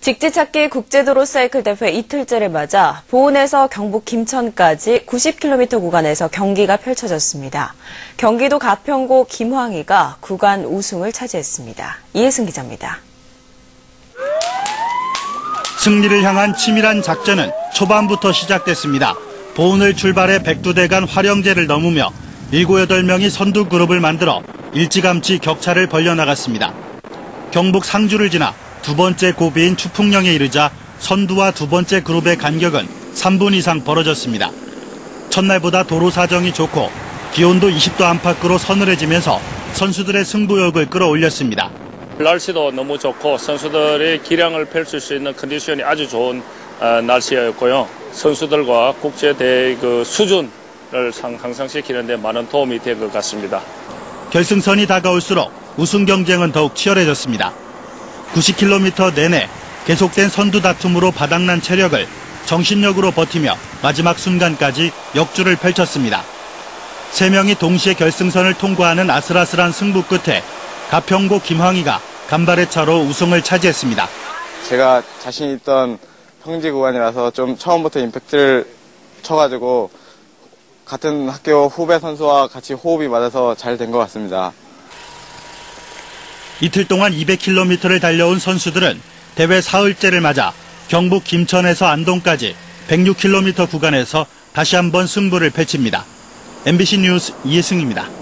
직지찾기 국제도로 사이클 대회 이틀째를 맞아 보은에서 경북 김천까지 90km 구간에서 경기가 펼쳐졌습니다. 경기도 가평고 김황희가 구간 우승을 차지했습니다. 이혜승 기자입니다. 승리를 향한 치밀한 작전은 초반부터 시작됐습니다. 보은을 출발해 백두대간 화령제를 넘으며 7, 8명이 선두 그룹을 만들어 일찌감치 격차를 벌려나갔습니다. 경북 상주를 지나 두 번째 고비인 추풍령에 이르자 선두와 두 번째 그룹의 간격은 3분 이상 벌어졌습니다. 첫날보다 도로 사정이 좋고 기온도 20도 안팎으로 서늘해지면서 선수들의 승부욕을 끌어올렸습니다. 날씨도 너무 좋고 선수들이 기량을 펼칠 수 있는 컨디션이 아주 좋은 어, 날씨였고요. 선수들과 국제대회 그 수준을 상상시키는 데 많은 도움이 될것 같습니다. 결승선이 다가올수록 우승 경쟁은 더욱 치열해졌습니다. 90km 내내 계속된 선두 다툼으로 바닥난 체력을 정신력으로 버티며 마지막 순간까지 역주를 펼쳤습니다. 세 명이 동시에 결승선을 통과하는 아슬아슬한 승부 끝에 가평고 김황희가 간발의 차로 우승을 차지했습니다. 제가 자신 있던 평지 구간이라서 좀 처음부터 임팩트를 쳐가지고 같은 학교 후배 선수와 같이 호흡이 맞아서 잘 된 것 같습니다. 이틀 동안 200km를 달려온 선수들은 대회 사흘째를 맞아 경북 김천에서 안동까지 106km 구간에서 다시 한번 승부를 펼칩니다. MBC 뉴스 이혜승입니다.